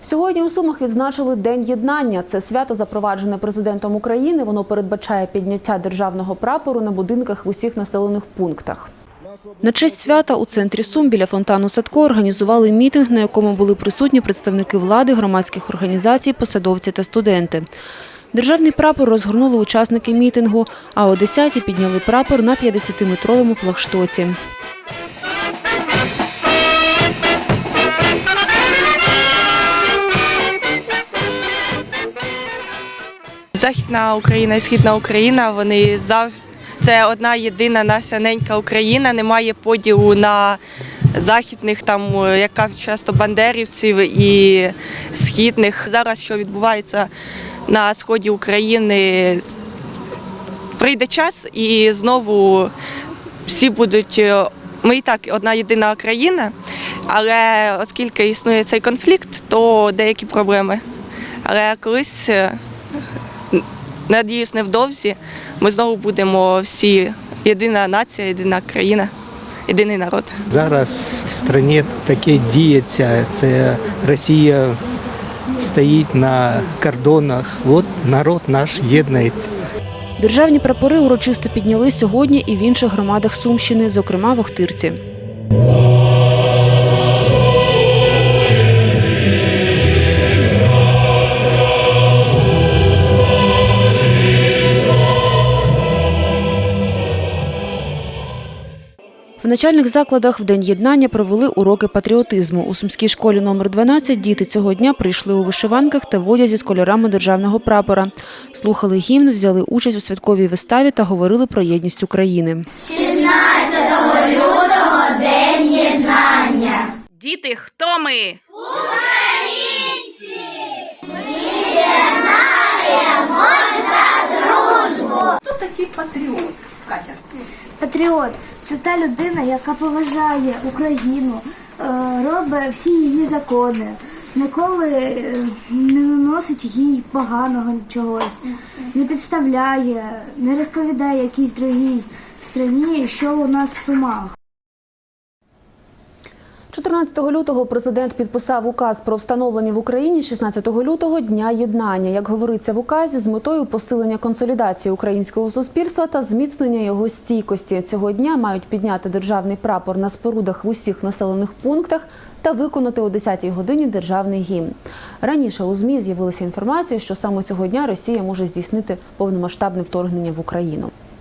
Сьогодні у Сумах відзначили День єднання. Це свято запроваджене президентом України. Воно передбачає підняття державного прапору на будинках в усіх населених пунктах. На честь свята у центрі Сум біля фонтану Садко організували мітинг, на якому були присутні представники влади, громадських організацій, посадовці та студенти. Державний прапор розгорнули учасники мітингу, а о 10-ті підняли прапор на 50-метровому флагштоці. Західна Україна і Східна Україна вони завжди це одна єдина наша ненька Україна. Немає поділу на західних, там як кажуть часто бандерівців і східних. Зараз що відбувається на сході України, прийде час і знову всі будуть. е, Ми і так одна єдина країна, але оскільки існує цей конфлікт, то деякі проблеми. Але колись е, Надіюсь, невдовзі ми знову будемо всі єдина нація, єдина країна, єдиний народ. Зараз в країні таке діється. Це Росія стоїть на кордонах. От народ наш єднається. Державні прапори урочисто підняли сьогодні і в інших громадах Сумщини, зокрема в Охтирці. В начальних закладах в День єднання провели уроки патріотизму. У Сумській школі номер 12 діти цього дня прийшли у вишиванках та в одязі з кольорами державного прапора. Слухали гімн, взяли участь у святковій виставі та говорили про єдність України. День єднання Діти, хто ми? Хто такий патріот? Катя. Патріот це та людина, яка поважає Україну, е, робить всі її закони, ніколи е, не наносить їй поганого чогось, не підставляє, не розповідає якійсь другій страні, що у нас в сумах. 14 лютого президент підписав указ про встановлення в Україні 16 лютого Дня єднання. Як говориться в указі, з метою посилення консолідації українського суспільства та зміцнення його стійкості. Цього дня мають підняти державний прапор на спорудах в усіх населених пунктах та виконати о 10-й годині державний гімн. Раніше у ЗМІ з'явилася інформація, що саме цього дня Росія може здійснити повномасштабне вторгнення в Україну.